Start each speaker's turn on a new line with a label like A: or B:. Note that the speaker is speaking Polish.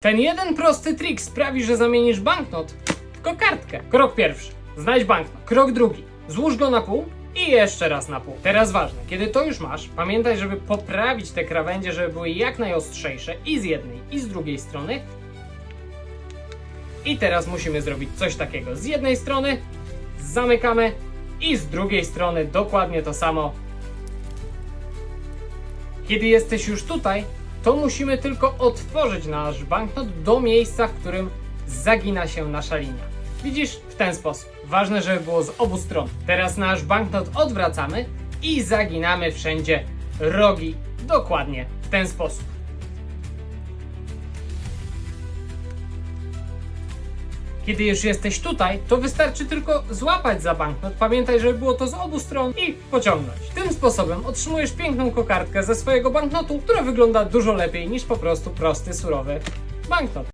A: Ten jeden prosty trik sprawi, że zamienisz banknot w kokardkę. Krok pierwszy. Znajdź banknot. Krok drugi. Złóż go na pół i jeszcze raz na pół. Teraz ważne, kiedy to już masz, pamiętaj, żeby poprawić te krawędzie, żeby były jak najostrzejsze i z jednej, i z drugiej strony. I teraz musimy zrobić coś takiego. Z jednej strony zamykamy i z drugiej strony dokładnie to samo. Kiedy jesteś już tutaj, to musimy tylko otworzyć nasz banknot do miejsca, w którym zagina się nasza linia. Widzisz? W ten sposób. Ważne, żeby było z obu stron. Teraz nasz banknot odwracamy i zaginamy wszędzie rogi dokładnie w ten sposób. Kiedy już jesteś tutaj, to wystarczy tylko złapać za banknot. Pamiętaj, żeby było to z obu stron i pociągnąć. Tym sposobem otrzymujesz piękną kokardkę ze swojego banknotu, która wygląda dużo lepiej niż po prostu prosty, surowy banknot.